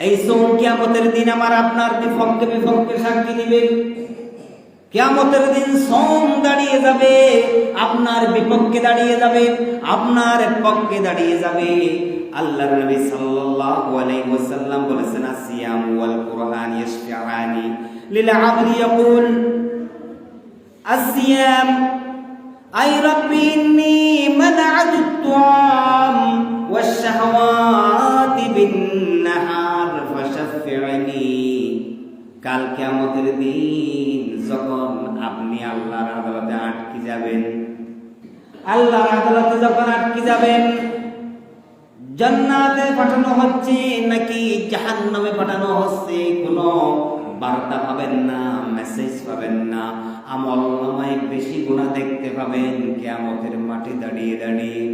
এই সোম কিয়ামতের দিন আমার আপনার বিপক্ষে বিপক্ষে সাক্ষী দিবে। কিয়ামতের দিন সোম দাঁড়িয়ে যাবে, আপনার বিপক্ষে দাঁড়িয়ে যাবে, আপনার পক্ষে দাঁড়িয়ে যাবে। আল্লাহর নবী সাল্লাল্লাহু আলাইহি ওয়াসাল্লাম বলেছেন আসিয়াম ওয়াল কুরআন ইয়াশফিআনি লিল আবদি ইয়াকুল। আসিয়াম আই রাব্বি ইন্নী মানআতু কাল কিয়ামতের দিন, যখন আপনি আল্লাহর আদালতে আটকে যাবেন। আল্লাহর আদালতে যখন আটকে যাবেন, জান্নাতে পাঠানো হচ্ছে নাকি জাহান্নামে পাঠানো হচ্ছে, কোনো বার্তা পাবেন না মেসেজ পাবেন না। আমল নামায় বেশি গুণা দেখতে পাবেন, কেয়ামতের মাঠে দাঁড়িয়ে দাঁড়িয়ে।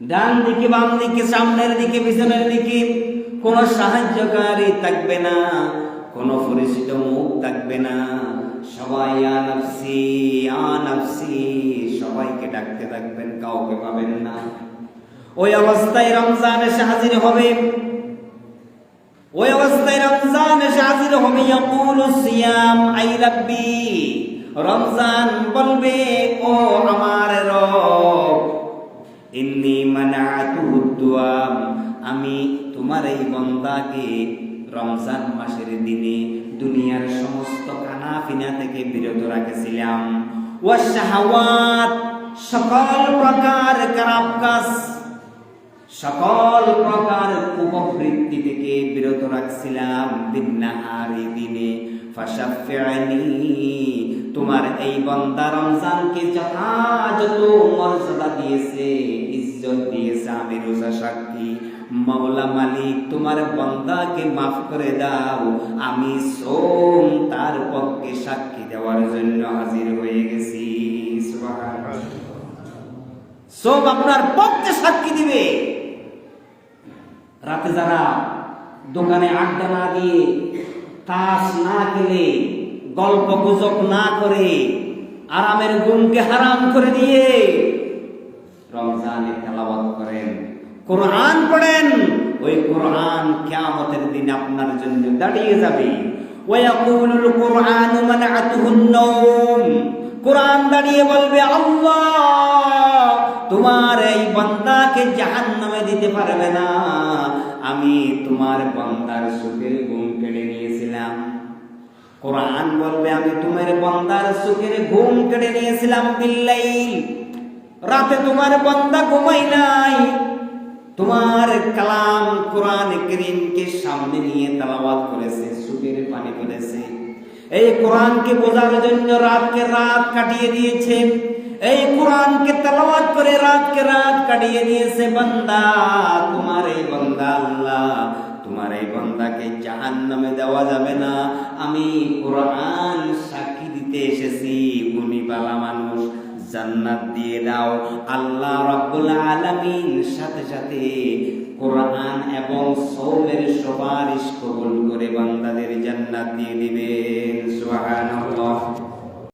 ডান দিকে, বাম দিকে, সামনের দিকে, পিছনের দিকে কোনো সাহায্যকারী থাকবে না। কোনো পরিচিত মুখ থাকবে না। সবাই আনাফসি আনাফসি সবাইকে ডাকতে থাকবেন, কাউকে পাবেন না। ওই অবস্থায় রমজান এসে হাজির হবে। ওই অবস্থায় রমজান এসে হাজির হবে, ইয়াকুলু সিয়াম, আই রাব্বি, রমজান বলবে, ও আমার রব, ইন্নি মানাতুহু দুয়াম আমি তোমার এই বন্দাকে রমজান মাসের দিনে দুনিয়ার সমস্ত খানাফিনা থেকে বিরত রাখেছিলাম। সকল প্রকার খারাপ কাজ, সকল প্রকার উপবৃত্তি থেকে বিরত রাখছিলাম বিন্নাহারি দিনে। ফাশাফিআনি তোমার এই বান্দা রমজানকে যথাযথ মর্যাদা দিয়েছে, ইজ্জত দিয়েছে, আমি রোজা সাক্ষী। মাওলা মালিক, তোমার বান্দাকে মাফ করে দাও। আমি সোম তার পক্ষে সাক্ষী দেওয়ার জন্য হাজির হয়ে গেছি। সব আপনার পক্ষে সাক্ষী দিবে। রাতে যারা দোকানে আড্ডা না দিয়ে, তাস না খেলে, গল্প গুজব না করে, আরামের গুণকে হারাম করে দিয়ে রমজানে তেলাওয়াত করেন। কোরআন পড়েন, ওই কোরআন কিয়ামতের দিন আপনার জন্য দাঁড়িয়ে যাবে। ওয়ায়াকুলুল কুরআনু মানআতুহুন নাওম কোরআন দাঁড়িয়ে বলবে, আল্লাহ, তোমার এই বান্দাকে জাহান্নামে দিতে পারবে না। আমি তোমার বান্দার সুখের ঘুম কেড়ে নিয়েছিলাম। কোরআন বলবে, আমি তোমার বান্দার সুখের ঘুম কেড়ে নিয়েছিলাম বিল্লাইল। রাতে তোমার বান্দা ঘুমাই নাই। তোমার কালাম কোরআন করিমকে সামনে নিয়ে তালাবাদ করেছে সুখের পানি করেছে এই কোরআনকে বোঝার জন্য রাতকে রাত কাটিয়ে দিয়েছে। এই কোরআনকে তেলাওয়াত করে রাতকে রাত কাটিয়ে দিয়েছে বান্দা। তোমার এই বান্দা আল্লাহ, তোমার এই বান্দাকে জাহান নামে দেওয়া যাবে না। আমি কোরআন সাক্ষী দিতে এসেছি উনি বালা মানুষ। জান্নাত দিয়ে দাও। আল্লাহ রাব্বুল আলামিন সাথে সাথে কোরআন এবং সৌমের সুপারিশ কবুল করে বান্দাদের জান্নাত দিয়ে দিবেন। সুবহানাল্লাহ।